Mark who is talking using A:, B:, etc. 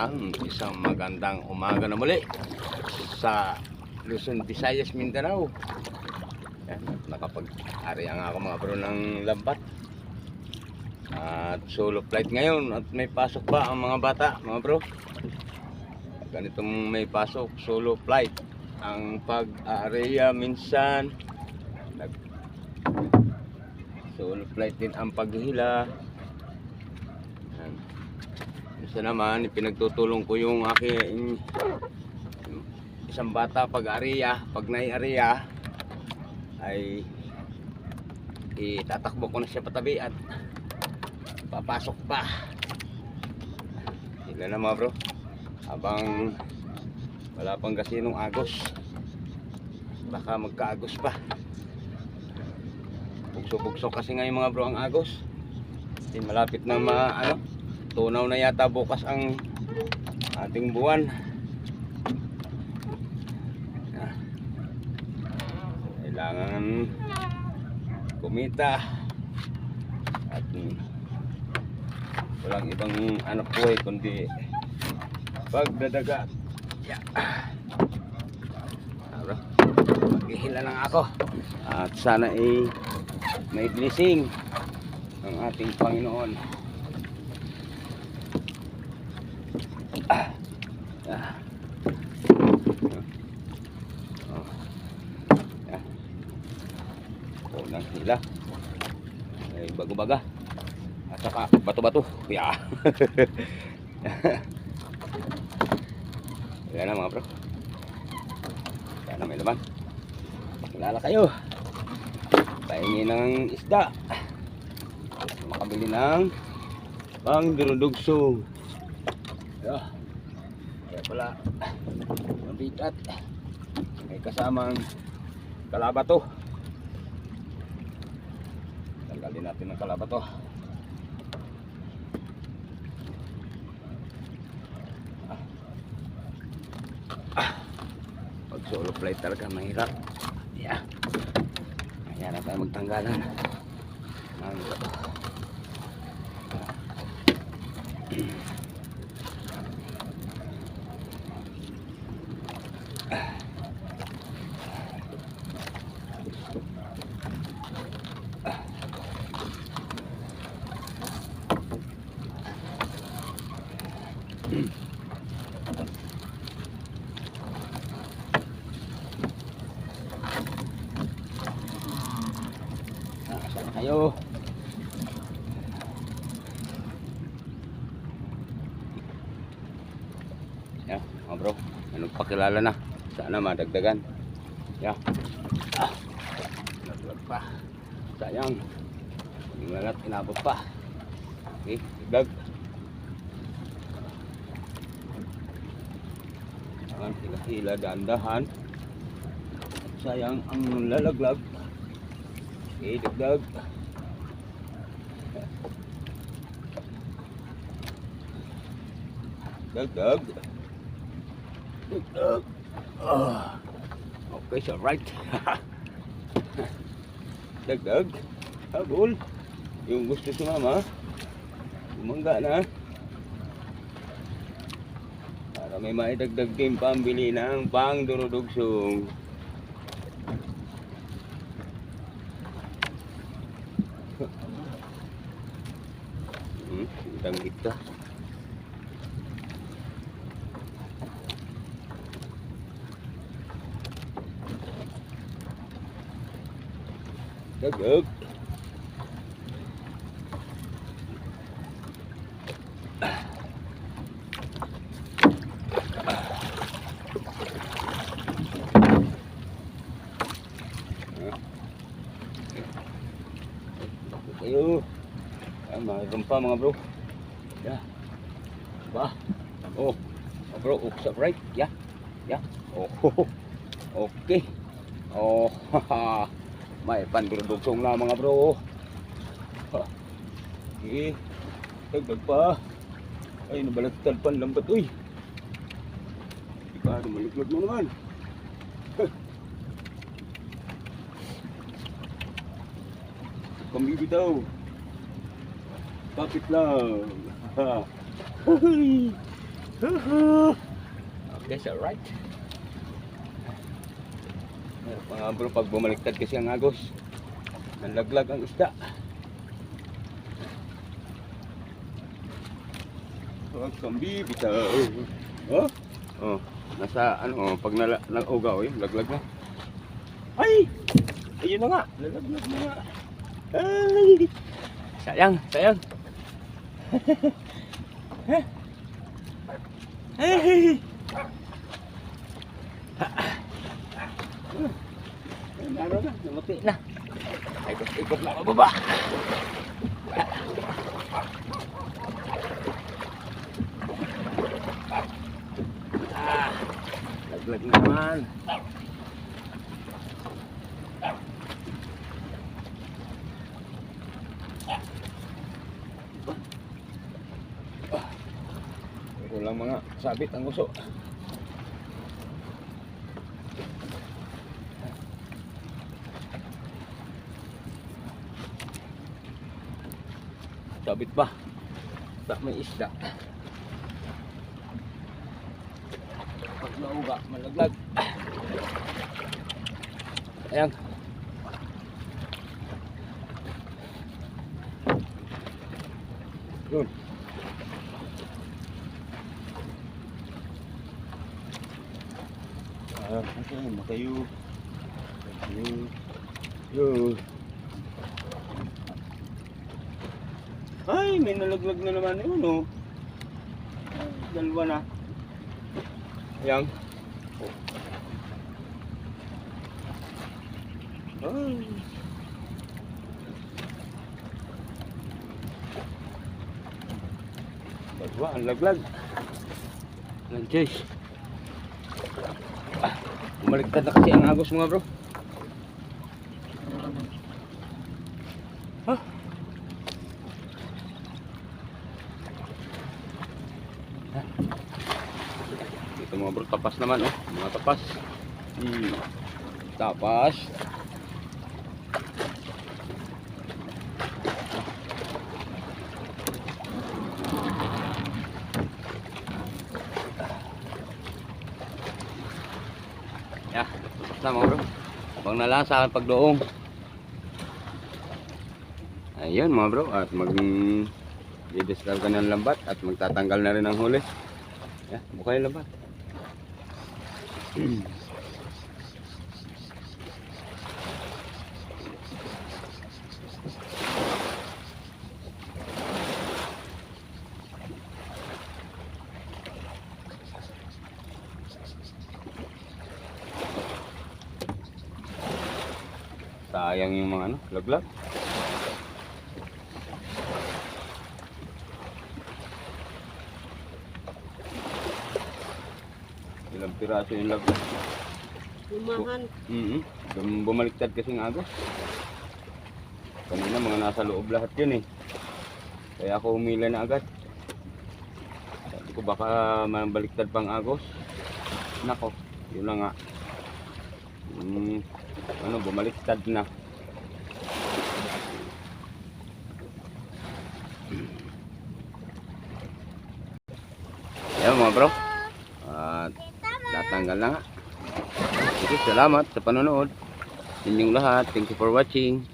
A: Yan, isang magandang umaga na muli sa Luzon, Visayas, Mindanao. Yan, nakapag-ari nga ako mga bro ng lambat. At solo flight ngayon at may pasok pa ang mga bata, mga bro. Ganitong may pasok, solo flight. Ang pag-aareya minsan, solo flight din ang paghihila. Isa naman, pinagtutulong ko yung aking isang bata pag-area, pag nai-area ay itatakbo ko na siya patabi at papasok pa. Sila na mga bro. Habang wala pang kasinong agos. Baka magkaagos pa. Bugso-bugso kasi ngayon mga bro ang agos. Malapit na ma ano, tunaw na yata bukas ang ating buwan. Ah. Kailangan kumita at mm, walang ibang anak buhay kundi pagdadagat. Yeah. Maghihila lang ako. At sana ay may blessing ng ating Panginoon. Unang hila. Ay bago-baga. At saka bato-bato. Yeah. Yan na mga bro. Sana may laman. Kilala kayo. Pahingi ng isda. Makabili ng pang dinudugsong. Yeah. Pala mabigat. May kasamang kalabato. Tanggalin natin ang kalabato. Pag solo flight talaga mahirap. Yeah. Kaya na tayo magtanggalan. Ano ba Sana kayo. Yeah, mga bro. Ano pakilala na. Sana madagdagan. Yeah. Ah. Naglag pa. Sayang. Hindi lahat inabot pa. Okay, dagdag. Ang hila-hila, dahan-dahan. Sayang ang lalaglag. Okay, dagdag. Dagdag. Dagdag. Ah. Okay, so right. Dagdag. Habol. Yung gusto si mama. Bumangga na. Para may maidagdag din pambili ng pang danggit ka. Dagdag. Ayo. Ah, mayroon pa mga bro. Yeah. Ba. Oh. Oh, bro, oops up right. Yeah. Yeah. Oh. Okay. Oh. haha. May pandurudugsong na mga bro. Okay. Dagdag pa. Ay, nabalagtad pa lambat. Uy. Di pa, lumaliklod mo naman. Kapit lang. Okay, so right. Mga bro, pag bumaliktad kasi ang agos, nalaglag ang isda. Huwag kang bibitaw. Oh? Oh, nasa ano, pag nala, nag-ugaw eh, laglag na. Ay! Ayun na nga, nalaglag na nga. Ay! Sayang, sayang. Hey! Ano na, na. Ikot-ikot na pababa. Ah, laglag na naman. Puro lang mga sabit ang uso. Sabit pa. Tak may isda. Pag nauga, malaglag. Ayan. Yun. Okay, makayo. Makayo. Yun. Ay, may nalaglag na naman yun, oh. Dalawa na. Ayan. Ay. Dalawa, ang laglag. Nandiyan. Ah, Bumaliktad na kasi ang agos mga bro. Huh? Dito mga bro, tapas naman oh. Mga tapas. Hmm. Tapas. Na mga bro. Abang na lang sa akin pagdoong. Ayun mga bro, at mag didiskarga ng lambat at magtatanggal na rin ng huli. Yeah, buka yung lambat. Sayang yung mga ano, laglag. Ilang piraso yung laglag.
B: Lumahan.
A: Mm -hmm. Bumaliktad kasi ng agos. Kanina mga nasa loob lahat yun eh. Kaya ako humila na agad. Sabi ko baka mabaliktad pang agos. Nako, yun na nga. Mm, ano, bumaliktad na. Yan mga bro. At natanggal na nga. Sige, salamat sa panonood. Inyong lahat. Thank you for watching.